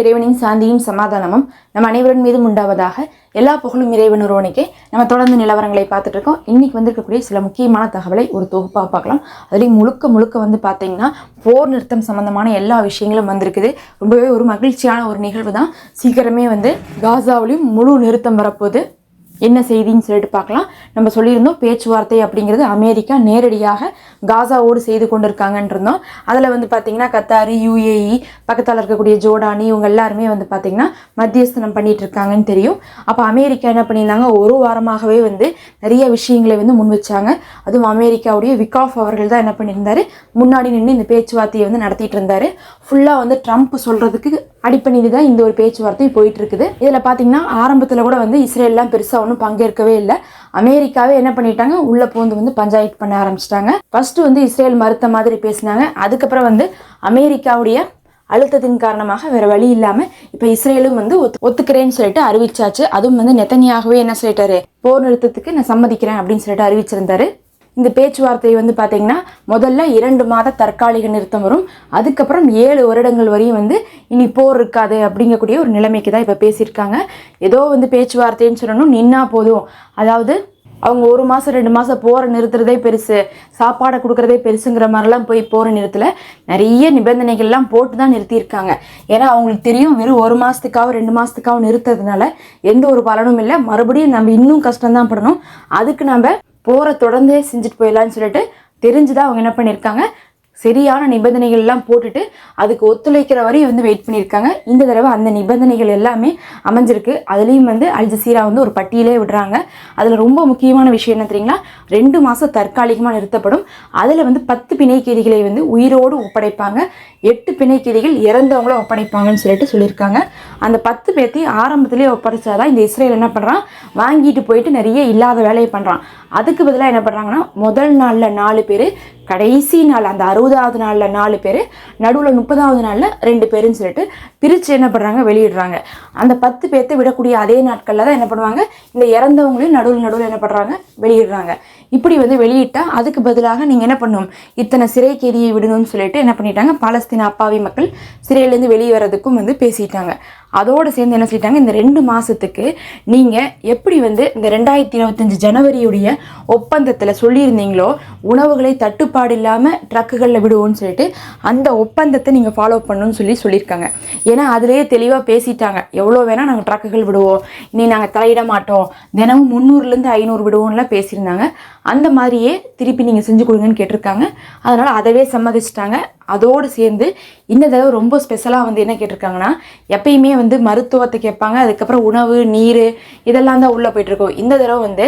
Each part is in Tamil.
இறைவனின் சாந்தியும் சமாதானமும் நம்ம அனைவரின் மீதும் உண்டாவதாக எல்லா புகழும் இறைவன் ஒருவனுக்கே நம்ம தொடர்ந்து நிலவரங்களை பார்த்துட்டு இருக்கோம். இன்னைக்கு வந்திருக்கக்கூடிய சில முக்கியமான தகவலை ஒரு தொகுப்பாக பார்க்கலாம். அதுலேயும் முழுக்க முழுக்க வந்து பார்த்தீங்கன்னா போர் நிறுத்தம் சம்பந்தமான எல்லா விஷயங்களும் வந்திருக்குது. ரொம்பவே ஒரு மகிழ்ச்சியான ஒரு நிகழ்வு தான் சீக்கிரமே வந்து காசாவிலையும் முழு நிறுத்தம் வரப்போகுது. என்ன செய்தின்னு சொல்லிட்டு பார்க்கலாம். நம்ம சொல்லியிருந்தோம் பேச்சுவார்த்தை அப்படிங்கிறது அமெரிக்கா நேரடியாக காசாவோடு செய்து கொண்டிருக்காங்கன்றிருந்தோம். அதில் வந்து பார்த்திங்கன்னா கத்தாரி யூஏஇ பக்கத்தில் இருக்கக்கூடிய ஜோர்டானி இவங்க எல்லாருமே வந்து பார்த்திங்கன்னா மத்தியஸ்தனம் பண்ணிகிட்டு இருக்காங்கன்னு தெரியும். அப்போ அமெரிக்கா என்ன பண்ணியிருந்தாங்க? ஒரு வாரமாகவே வந்து நிறைய விஷயங்களை வந்து முன் வச்சாங்க. அதுவும் அமெரிக்காவுடைய விகாஃப் அவர்கள் தான் என்ன பண்ணியிருந்தாரு? முன்னாடி நின்று இந்த பேச்சுவார்த்தையை வந்து நடத்திட்டு இருந்தார் ஃபுல்லாக வந்து ட்ரம்ப் சொல்கிறதுக்கு அடிப்பணிந்து தான் இந்த ஒரு பேச்சுவார்த்தை போயிட்டு இருக்குது இதில் பார்த்தீங்கன்னா ஆரம்பத்தில் கூட வந்து இஸ்ரேல்லாம் பெருசாக ஒன்றும் பங்கேற்கவே இல்லை. அமெரிக்காவே என்ன பண்ணிட்டாங்க? உள்ள பூந்து வந்து பஞ்சாயத்து பண்ண ஆரம்பிச்சிட்டாங்க. ஃபர்ஸ்ட் வந்து இஸ்ரேல் மறுத்த மாதிரி பேசினாங்க. அதுக்கப்புறம் வந்து அமெரிக்காவுடைய அழுத்தத்தின் காரணமாக வேற வழி இல்லாமல் இப்போ இஸ்ரேலும் வந்து ஒத்து ஒத்துக்கிறேன்னு சொல்லிட்டு அறிவிச்சாச்சு. அதுவும் வந்து நெத்தனியாகவே என்ன சொல்லிட்டாரு? போர் நிறுத்தத்துக்கு நான் சம்மதிக்கிறேன் அப்படின்னு சொல்லிட்டு அறிவிச்சிருந்தாரு. இந்த பேச்சுவார்த்தை வந்து பார்த்தீங்கன்னா முதல்ல இரண்டு மாத தற்காலிக நிறுத்தம் வரும். அதுக்கப்புறம் ஏழு வருடங்கள் வரையும் வந்து இனி போர் இருக்காது அப்படிங்கக்கூடிய ஒரு நிலைமைக்கு தான் இப்போ பேசியிருக்காங்க. ஏதோ வந்து பேச்சுவார்த்தைன்னு சொல்லணும் நின்னா போதும். அதாவது அவங்க ஒரு மாதம் ரெண்டு மாதம் போரை நிறுத்துறதே பெருசு. சாப்பாடை கொடுக்குறதே பெருசுங்கிற மாதிரிலாம் போய் போகிற நிறுத்தல. நிறைய நிபந்தனைகள்லாம் போட்டு தான் நிறுத்தியிருக்காங்க. ஏன்னா அவங்களுக்கு தெரியும் வெறும் ஒரு மாதத்துக்காகவும் ரெண்டு மாதத்துக்காகவும் நிறுத்துறதுனால எந்த ஒரு பலனும் இல்லை. மறுபடியும் நம்ம இன்னும் கஷ்டம்தான் படணும். அதுக்கு நம்ம போகிற தொடர்ந்தே செஞ்சுட்டு போயிடலான்னு சொல்லிட்டு தெரிஞ்சுதான் அவங்க என்ன பண்ணியிருக்காங்க. சரியான நிபந்தனைகள் எல்லாம் போட்டுட்டு அதுக்கு ஒத்துழைக்கிற வரையும் வந்து வெயிட் பண்ணியிருக்காங்க. இந்த தடவை அந்த நிபந்தனைகள் எல்லாமே அமைஞ்சிருக்கு. அதுலேயும் வந்து அல்ஜசீரா வந்து ஒரு பட்டியலே விடுறாங்க. அதில் ரொம்ப முக்கியமான விஷயம் என்ன தெரியுங்களா? ரெண்டு மாதம் தற்காலிகமாக நிறுத்தப்படும். அதில் வந்து பத்து பிணைக்கைதிகளை வந்து உயிரோடு ஒப்படைப்பாங்க. எட்டு பிணைக்கேதிகள் இறந்தவங்கள ஒப்படைப்பாங்கன்னு சொல்லிட்டு சொல்லியிருக்காங்க. அந்த பத்து பேர்த்தையும் ஆரம்பத்திலே ஒப்படைச்சாதான் இந்த இஸ்ரேல் என்ன பண்ணுறான் வாங்கிட்டு போயிட்டு நிறைய இல்லாத வேலையை பண்ணுறான் அதுக்கு பதிலாக என்ன பண்ணுறாங்கன்னா முதல் நாளில் நாலு பேர் கடைசி நாள் அந்த அறுபதாவது நாளில் நாலு பேர் நடுவில் முப்பதாவது நாளில் ரெண்டு பேருன்னு சொல்லிட்டு பிரித்து என்ன பண்ணுறாங்க வெளியிடுறாங்க. அந்த பத்து பேர்த்தை விடக்கூடிய அதே நாட்களில் தான் என்ன பண்ணுவாங்க? இந்த இறந்தவங்களையும் நடுவில் நடுவில் என்ன பண்ணுறாங்க வெளியிடுறாங்க. இப்படி வந்து வெளியிட்டால் அதுக்கு பதிலாக நீங்கள் என்ன பண்ணணும் இத்தனை சிறை கைதியை விடணும்னு சொல்லிட்டு என்ன பண்ணிட்டாங்க? பாலஸ்தீன அப்பாவி மக்கள் சிறையிலேருந்து வெளியே வர்றதுக்கும் வந்து பேசிட்டாங்க. அதோடு சேர்ந்து என்ன சொல்லிட்டாங்க இந்த ரெண்டு மாதத்துக்கு நீங்கள் எப்படி வந்து இந்த ரெண்டாயிரத்தி இருபத்தஞ்சி ஜனவரியுடைய ஒப்பந்தத்தில் சொல்லியிருந்தீங்களோ உணவுகளை தட்டுப்பாடு இல்லாமல் ட்ரக்குகளில் விடுவோம்னு சொல்லிட்டு அந்த ஒப்பந்தத்தை நீங்கள் ஃபாலோ பண்ணணும்னு சொல்லி சொல்லியிருக்காங்க. ஏன்னா அதிலேயே தெளிவாக பேசிட்டாங்க. எவ்வளோ வேணால் நாங்கள் ட்ரக்குகள் விடுவோம். இனி நாங்கள் தலையிட மாட்டோம். தினமும் முந்நூறுலேருந்து ஐநூறு விடுவோம்லாம் பேசியிருந்தாங்க. அந்த மாதிரியே திருப்பி நீங்கள் செஞ்சு கொடுங்கன்னு கேட்டிருக்காங்க. அதனால் அதவே சம்மதிச்சிட்டாங்க. அதோடு சேர்ந்து இந்த தடவை ரொம்ப ஸ்பெஷலாக வந்து என்ன கேட்டிருக்காங்கன்னா எப்பயுமே வந்து மருத்துவத்தை கேட்பாங்க அதுக்கப்புறம் உணவு நீர் இதெல்லாம் தான் உள்ளே போயிட்டுருக்கோம். இந்த தடவை வந்து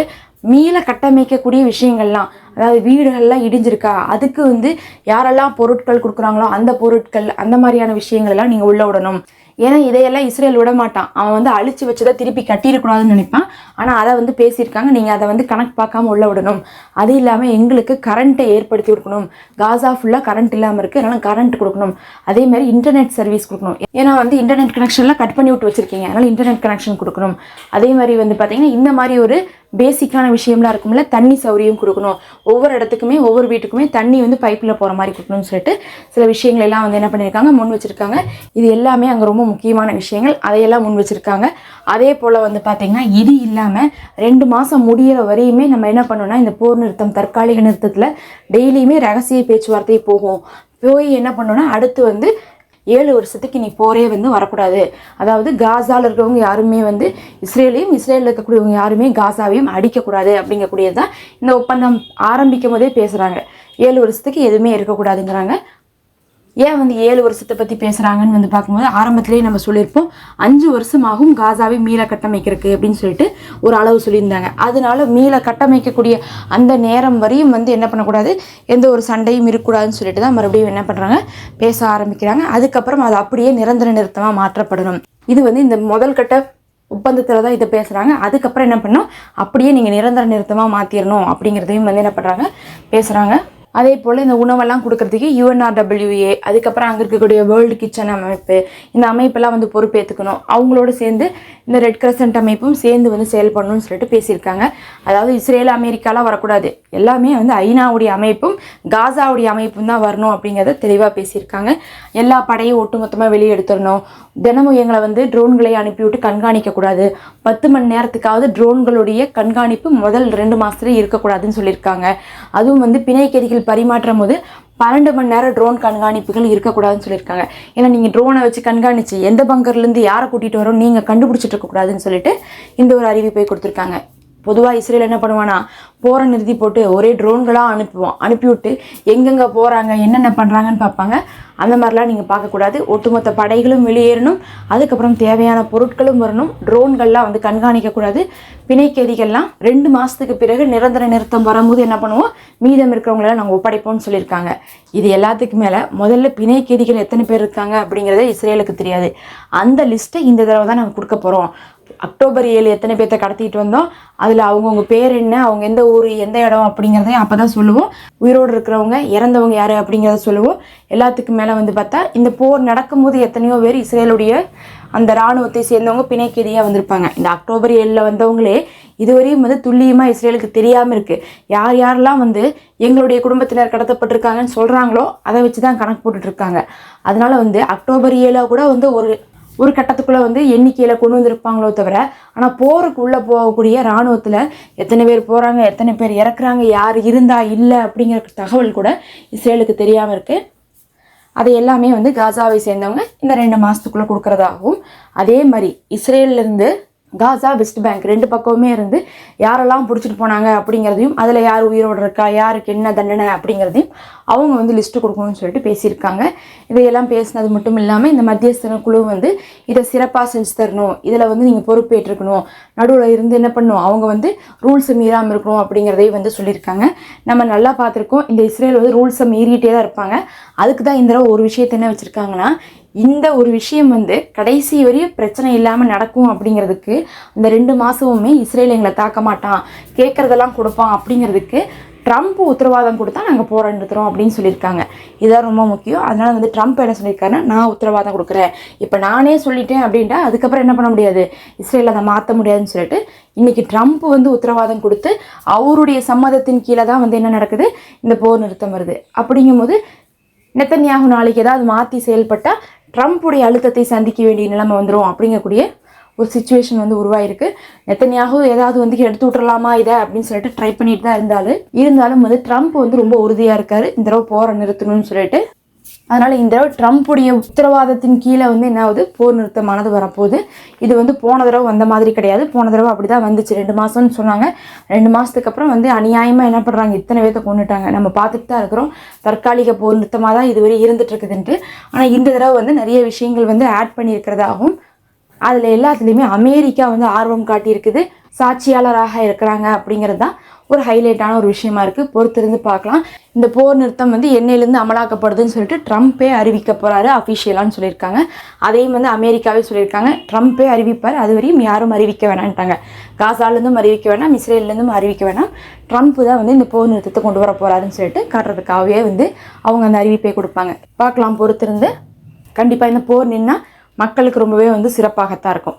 மீள கட்டமைக்கக்கூடிய விஷயங்கள்லாம் அதாவது வீடுகள்லாம் இடிஞ்சிருக்கா அதுக்கு வந்து யாரெல்லாம் பொருட்கள் கொடுக்குறாங்களோ அந்த பொருட்கள் அந்த மாதிரியான விஷயங்கள் எல்லாம் நீங்கள் உள்ள விடணும். ஏன்னா இதையெல்லாம் இஸ்ரேல் விட மாட்டான் அவன் வந்து அழிச்சு வச்சதை திருப்பி கட்டிடக்கூடாதுன்னு நினைப்பான். ஆனால் அதை வந்து பேசியிருக்காங்க. நீங்கள் அதை வந்து கணக்கு பார்க்காம உள்ள விடணும். அது இல்லாமல் எங்களுக்கு கரண்ட்டை ஏற்படுத்தி கொடுக்கணும். காசா ஃபுல்லாக கரண்ட் இல்லாமல் இருக்குது அதனால் கரண்ட் கொடுக்கணும். அதே மாதிரி இன்டர்நெட் சர்வீஸ் கொடுக்கணும். ஏன்னா வந்து இன்டர்நெட் கனெக்ஷன்லாம் கட் பண்ணி விட்டு வச்சிருக்கீங்க. அதனால் இன்டர்நெட் கனெக்ஷன் கொடுக்கணும். அதே மாதிரி வந்து பார்த்தீங்கன்னா இந்த மாதிரி ஒரு பேசிக்கான விஷயம்லாம் இருக்கும்ல தண்ணி சௌரியம் கொடுக்கணும். ஒவ்வொரு இடத்துக்குமே ஒவ்வொரு வீட்டுக்குமே தண்ணி வந்து பைப்பில் போகிற மாதிரி கொடுக்கணும்னு சொல்லிட்டு சில விஷயங்கள் எல்லாம் வந்து என்ன பண்ணியிருக்காங்க முன் வச்சுருக்காங்க. இது எல்லாமே அங்கே ரொம்ப முக்கியமான விஷயங்கள். அதையெல்லாம் முன் வச்சுருக்காங்க. அதே போல் வந்து பார்த்திங்கன்னா இது இல்லாமல் ரெண்டு மாதம் முடியிற வரையுமே நம்ம என்ன பண்ணோம்னா இந்த போர் நிறுத்தம் தற்காலிக நிறுத்தத்தில் டெய்லியுமே ரகசிய பேச்சுவார்த்தை போகும். போய் என்ன பண்ணோன்னா அடுத்து வந்து ஏழு வருஷத்துக்கு நீ போரே வந்து வரக்கூடாது. அதாவது காசாவில் இருக்கிறவங்க யாருமே வந்து இஸ்ரேலையும் இஸ்ரேலில் இருக்கக்கூடியவங்க யாருமே காசாவையும் அடிக்கக்கூடாது அப்படிங்கக்கூடியது தான் இந்த ஒப்பந்தம் ஆரம்பிக்கும் போதே பேசுகிறாங்க ஏழு வருஷத்துக்கு எதுவுமே இருக்கக்கூடாதுங்கிறாங்க. ஏன் வந்து ஏழு வருஷத்தை பற்றி பேசுகிறாங்கன்னு வந்து பார்க்கும்போது ஆரம்பத்திலேயே நம்ம சொல்லியிருப்போம் அஞ்சு வருஷமாகும் காசாவை மீள கட்டமைக்கிறதுக்கு அப்படின்னு சொல்லிட்டு ஒரு அளவு சொல்லியிருந்தாங்க. அதனால மீள கட்டமைக்கக்கூடிய அந்த நேரம் வரையும் வந்து என்ன பண்ணக்கூடாது? எந்த ஒரு சண்டையும் இருக்கக்கூடாதுன்னு சொல்லிட்டு தான் மறுபடியும் என்ன பண்ணுறாங்க பேச ஆரம்பிக்கிறாங்க. அதுக்கப்புறம் அது அப்படியே நிரந்தர நிறுத்தமாக மாற்றப்படணும். இது வந்து இந்த முதல் கட்ட ஒப்பந்தத்தில் தான் இதை பேசுகிறாங்க அதுக்கப்புறம் என்ன பண்ணோம் அப்படியே நீங்கள் நிரந்தர நிறுத்தமாக மாற்றிடணும் அப்படிங்கிறதையும் வந்து என்ன பண்ணுறாங்க பேசுகிறாங்க அதே போல் இந்த உணவெல்லாம் கொடுக்கறதுக்கு யூஎன்ஆர்டபிள்யூஏ அதுக்கப்புறம் அங்கே இருக்கக்கூடிய வேர்ல்டு கிச்சன் அமைப்பு இந்த அமைப்பெல்லாம் வந்து பொறுப்பேற்றுக்கணும் அவங்களோட சேர்ந்து இந்த ரெட் கிரசன்ட் அமைப்பும் சேர்ந்து வந்து செயல்படணும்னு சொல்லிட்டு பேசியிருக்காங்க. அதாவது இஸ்ரேல் அமெரிக்காலாம் வரக்கூடாது. எல்லாமே வந்து ஐநாவுடைய அமைப்பும் காசாவுடைய அமைப்பும் தான் வரணும் அப்படிங்கிறத தெளிவாக பேசியிருக்காங்க. எல்லா படையும் ஒட்டுமொத்தமாக வெளியே எடுத்துடணும் தினமும் எங்களை வந்து ட்ரோன்களை அனுப்பிவிட்டு கண்காணிக்கக்கூடாது. பத்து மணி நேரத்துக்காவது ட்ரோன்களுடைய கண்காணிப்பு முதல் ரெண்டு மாதத்துல இருக்கக்கூடாதுன்னு சொல்லியிருக்காங்க. அதுவும் வந்து பிணைக்கதிகள் கைதிகள் பரிமாற்றும் போது பன்னெண்டு மணி நேரம் ட்ரோன் கண்காணிப்புகள் இருக்கக்கூடாதுன்னு சொல்லியிருக்காங்க. ஏன்னா நீங்கள் ட்ரோனை வச்சு கண்காணிச்சு எந்த பங்கர்லேருந்து யாரை கூட்டிகிட்டு வரோம் நீங்கள் கண்டுபிடிச்சிட்டு இருக்கக்கூடாதுன்னு சொல்லிட்டு இந்த ஒரு அறிவிப்பை கொடுத்துருக்காங்க. பொதுவாக இஸ்ரேல் என்ன பண்ணுவானா போரை நிறுத்தி போட்டு ஒரே ட்ரோன்களாக அனுப்புவோம் அனுப்பிவிட்டு எங்கெங்கே போகிறாங்க என்னென்ன பண்ணுறாங்கன்னு பார்ப்பாங்க. அந்த மாதிரிலாம் நீங்கள் பார்க்கக்கூடாது. ஒட்டுமொத்த படைகளும் வெளியேறணும். அதுக்கப்புறம் தேவையான பொருட்களும் வரணும். ட்ரோன்கள்லாம் வந்து கண்காணிக்கக்கூடாது. பிணைக்கேதிகள்லாம் ரெண்டு மாதத்துக்கு பிறகு நிரந்தர நிறுத்தம் வரும்போது என்ன பண்ணுவோம்? மீதம் இருக்கிறவங்களெல்லாம் நாங்கள் ஒப்படைப்போம்னு சொல்லியிருக்காங்க. இது எல்லாத்துக்கு மேலே முதல்ல பிணைக்கேதிகள் எத்தனை பேர் இருக்காங்க அப்படிங்கிறத இஸ்ரேலுக்கு தெரியாது. அந்த லிஸ்ட்டை இந்த தடவை தான் நாங்கள் கொடுக்க போகிறோம் அக்டோபர் ஏழு எத்தனை பேர்த்த கடத்திட்டு வந்தோம்? அதில் அவங்கவுங்க பேர் என்ன? அவங்க எந்த ஊர் எந்த இடம் அப்படிங்கிறதையும் அப்போ தான் சொல்லுவோம். உயிரோடு இருக்கிறவங்க இறந்தவங்க யார் அப்படிங்கிறத சொல்லுவோம். எல்லாத்துக்கும் மேலே வந்து பார்த்தா இந்த போர் நடக்கும்போது எத்தனையோ பேர் இஸ்ரேலுடைய அந்த இராணுவத்தை சேர்ந்தவங்க பிணைக்கேதியாக வந்திருப்பாங்க. இந்த அக்டோபர் ஏழில் வந்தவங்களே இதுவரையும் வந்து துல்லியமாக இஸ்ரேலுக்கு தெரியாமல் இருக்குது யார் யாரெல்லாம் வந்து எங்களுடைய குடும்பத்தினர் கடத்தப்பட்டிருக்காங்கன்னு சொல்கிறாங்களோ அதை வச்சு தான் கணக்கு போட்டுட்ருக்காங்க அதனால் வந்து அக்டோபர் ஏழாக கூட வந்து ஒரு ஒரு கட்டத்துக்குள்ளே வந்து எண்ணிக்கையில் கொண்டு வந்திருப்பாங்களோ தவிர ஆனால் போருக்குள்ளே போகக்கூடிய இராணுவத்தில் எத்தனை பேர் போகிறாங்க எத்தனை பேர் இறக்குறாங்க யார் இருந்தா இல்லை அப்படிங்கிற தகவல் கூட இஸ்ரேலுக்கு தெரியாமல் இருக்குது அதை எல்லாமே வந்து காசாவை சேர்ந்தவங்க இந்த ரெண்டு மாதத்துக்குள்ளே கொடுக்குறதாகவும் அதே மாதிரி இஸ்ரேல்லேருந்து காசா வெஸ்ட் பேங்க் ரெண்டு பக்கமுமே இருந்து யாரெல்லாம் பிடிச்சிட்டு போனாங்க அப்படிங்கிறதையும் அதில் யார் உயிரோடு இருக்கா யாருக்கு என்ன தண்டனை அப்படிங்கிறதையும் அவங்க வந்து லிஸ்ட்டு கொடுக்கணும்னு சொல்லிட்டு பேசியிருக்காங்க. இதையெல்லாம் பேசினது மட்டும் இல்லாமல் இந்த மத்தியஸ்தன குழு வந்து இதை சிறப்பாக செஞ்சு தரணும். இதில் வந்து நீங்கள் பொறுப்பேற்றுக்கணும் நடுவில் இருந்து என்ன பண்ணணும் அவங்க வந்து ரூல்ஸை மீறாமல் இருக்கணும் அப்படிங்கிறதையும் வந்து சொல்லியிருக்காங்க. நம்ம நல்லா பார்த்துருக்கோம். இந்த இஸ்ரேல் வந்து ரூல்ஸை மீறிட்டே தான் இருப்பாங்க. அதுக்கு தான் இந்த ஒரு விஷயத்தை என்ன வச்சுருக்காங்கன்னா இந்த ஒரு விஷயம் வந்து கடைசி வரையும் பிரச்சனை இல்லாமல் நடக்கும் அப்படிங்கிறதுக்கு அந்த ரெண்டு மாதமுமே இஸ்ரேல் எங்களை தாக்க மாட்டான் கேட்குறதெல்லாம் கொடுப்பான் அப்படிங்கிறதுக்கு ட்ரம்ப் உத்தரவாதம் கொடுத்தா நாங்கள் போராடி அப்படின்னு சொல்லியிருக்காங்க. இதுதான் ரொம்ப முக்கியம். அதனால் வந்து ட்ரம்ப் என்ன சொல்லியிருக்காருன்னா நான் உத்தரவாதம் கொடுக்குறேன். இப்போ நானே சொல்லிட்டேன் அப்படின்ட்டா அதுக்கப்புறம் என்ன பண்ண முடியாது? இஸ்ரேல் அதை மாற்ற முடியாதுன்னு சொல்லிட்டு இன்றைக்கி ட்ரம்ப் வந்து உத்தரவாதம் கொடுத்து அவருடைய சம்மதத்தின் கீழே தான் வந்து என்ன நடக்குது? இந்த போர் நிறுத்தம் வருது. அப்படிங்கும்போது நெத்தன்யாகு நாளைக்கு ஏதாவது மாற்றி செயல்பட்டால் ட்ரம்ப்புடைய அழுத்தத்தை சந்திக்க வேண்டிய நிலைமை வந்துடும் அப்படிங்கக்கூடிய ஒரு சுச்சுவேஷன் வந்து உருவாயிருக்கு. நெத்தன்யாகு ஏதாவது வந்து எடுத்து விட்டுறலாமா இதை அப்படின்னு சொல்லிட்டு ட்ரை பண்ணிட்டு தான் இருந்தாலும் இருந்தாலும் வந்து ட்ரம்ப் வந்து ரொம்ப உறுதியாக இருக்காரு. இந்த தடவை போகிற நிறுத்தணும்னு சொல்லிட்டு அதனால் இந்த தடவை ட்ரம்ப்புடைய உத்தரவாதத்தின் கீழே வந்து என்ன ஆகுது போர் நிறுத்தமானது வரப்போகுது. இது வந்து போன தடவை வந்த மாதிரி கிடையாது. போன தடவை அப்படி தான் வந்துச்சு. ரெண்டு மாதம்னு சொன்னாங்க. ரெண்டு மாதத்துக்கு அப்புறம் வந்து அநியாயமாக என்ன பண்ணுறாங்க இத்தனை பேர்த்த கொண்டுட்டாங்க நம்ம பார்த்துட்டு தான் இருக்கிறோம். தற்காலிக போர் நிறுத்தமாக தான் இதுவரை இருந்துட்டு இருக்குதுன்ட்டு ஆனால் இந்த தடவை வந்து நிறைய விஷயங்கள் வந்து ஆட் பண்ணியிருக்கிறதாகவும் அதில் எல்லாத்துலேயுமே அமெரிக்கா வந்து ஆர்வம் காட்டியிருக்குது. சாட்சியாளராக இருக்கிறாங்க அப்படிங்கிறது தான் ஒரு ஹைலைட்டான ஒரு விஷயமா இருக்குது பொறுத்திருந்து பார்க்கலாம். இந்த போர் நிறுத்தம் வந்து என்னையிலேருந்து அமலாக்கப்படுதுன்னு சொல்லிட்டு ட்ரம்ப்பே அறிவிக்க போகிறாரு அஃபிஷியலான்னு சொல்லியிருக்காங்க. அதையும் வந்து அமெரிக்காவே சொல்லியிருக்காங்க. ட்ரம்ப்பே அறிவிப்பார். அது வரையும் யாரும் அறிவிக்க வேணான்ட்டாங்க. காசாலேருந்தும் அறிவிக்க வேணாம் இஸ்ரேல்லேருந்தும் அறிவிக்க வேணாம். ட்ரம்ப் தான் வந்து இந்த போர் நிறுத்தத்தை கொண்டு வர போகிறாருன்னு சொல்லிட்டு காட்டுறதுக்காகவே வந்து அவங்க அந்த அறிவிப்பை கொடுப்பாங்க. பார்க்கலாம் பொறுத்திருந்து. கண்டிப்பாக இந்த போர் நின்னால் மக்களுக்கு ரொம்பவே வந்து சிறப்பாகத்தான் இருக்கும்.